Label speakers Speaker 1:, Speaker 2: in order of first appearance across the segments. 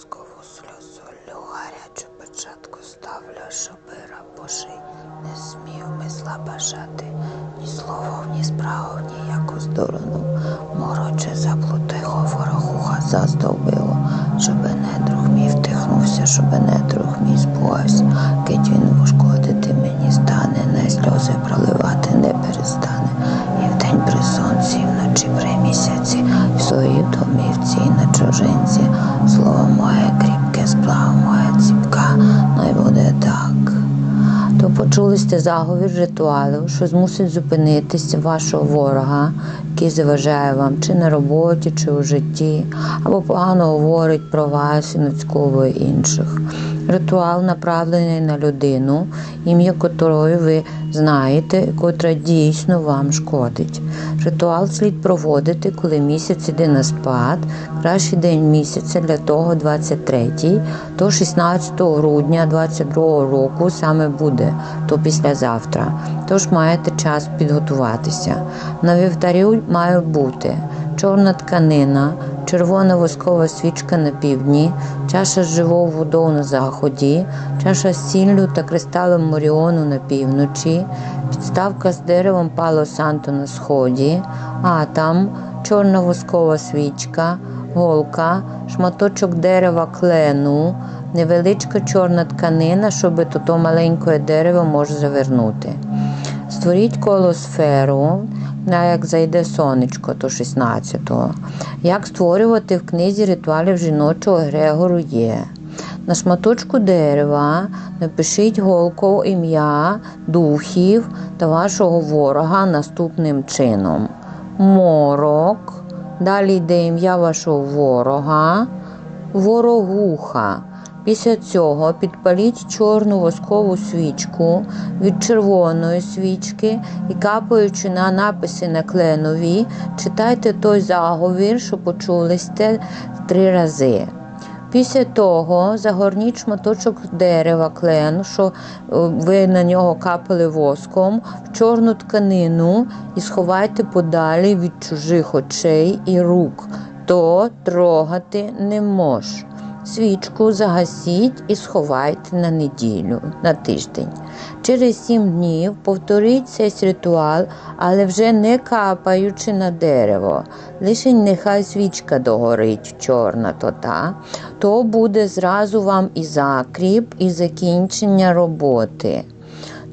Speaker 1: воскову сльозулю гарячу печатку ставлю, щоби раб не смів мисла бажати, ні словом, ні справом, ніяку сторону. Мороче заплутихо ворогуха заздовбило, щоби недруг мій втихнувся, щоби недруг мій збувався. Кить він ушкодити мені стане, не сльози проливати домівці і на чужинці. Слово моє кріпке, справа моя ціпка, най буде так. То почули сте заговір ритуалів, що змусить зупинитися вашого ворога, який заважає вам чи на роботі, чи у житті, або погано говорить про вас і нацьковує інших. Ритуал направлений на людину, ім'я котрої ви знаєте, котра дійсно вам шкодить. Ритуал слід проводити, коли місяць іде на спад. Кращий день місяця для того 23, то 16 грудня 22 року саме буде, то післязавтра. Тож маєте час підготуватися. На вівтарі має бути чорна тканина, червона воскова свічка на півдні, чаша з живою водою на заході, чаша з сіллю та кристалом Моріону на півночі, підставка з деревом Пало Санто на сході, а там чорна воскова свічка, голка, шматочок дерева клену, невеличка чорна тканина, щоб то маленьке дерево може завернути. Створіть коло сферу, на як зайде сонечко, то 16-го. Як створювати в книзі ритуалів жіночого Грегору є. На шматочку дерева напишіть голку ім'я духів та вашого ворога наступним чином. Морок. Далі йде ім'я вашого ворога, ворогуха. Після цього підпаліть чорну воскову свічку від червоної свічки і капаючи на написи на кленові, читайте той заговір, що почули сте три рази. Після того загорніть шматочок дерева клену, що е, ви на нього капали воском, в чорну тканину і сховайте подалі від чужих очей і рук. То трогати не мож. Свічку загасіть і сховайте на неділю, на тиждень. Через сім днів повторіть цей ритуал, але вже не капаючи на дерево. Лише нехай свічка догорить чорна то то буде зразу вам і закріп, і закінчення роботи.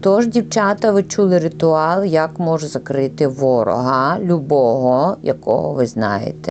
Speaker 1: Тож, дівчата, ви чули ритуал, як може закрити ворога, любого, якого ви знаєте.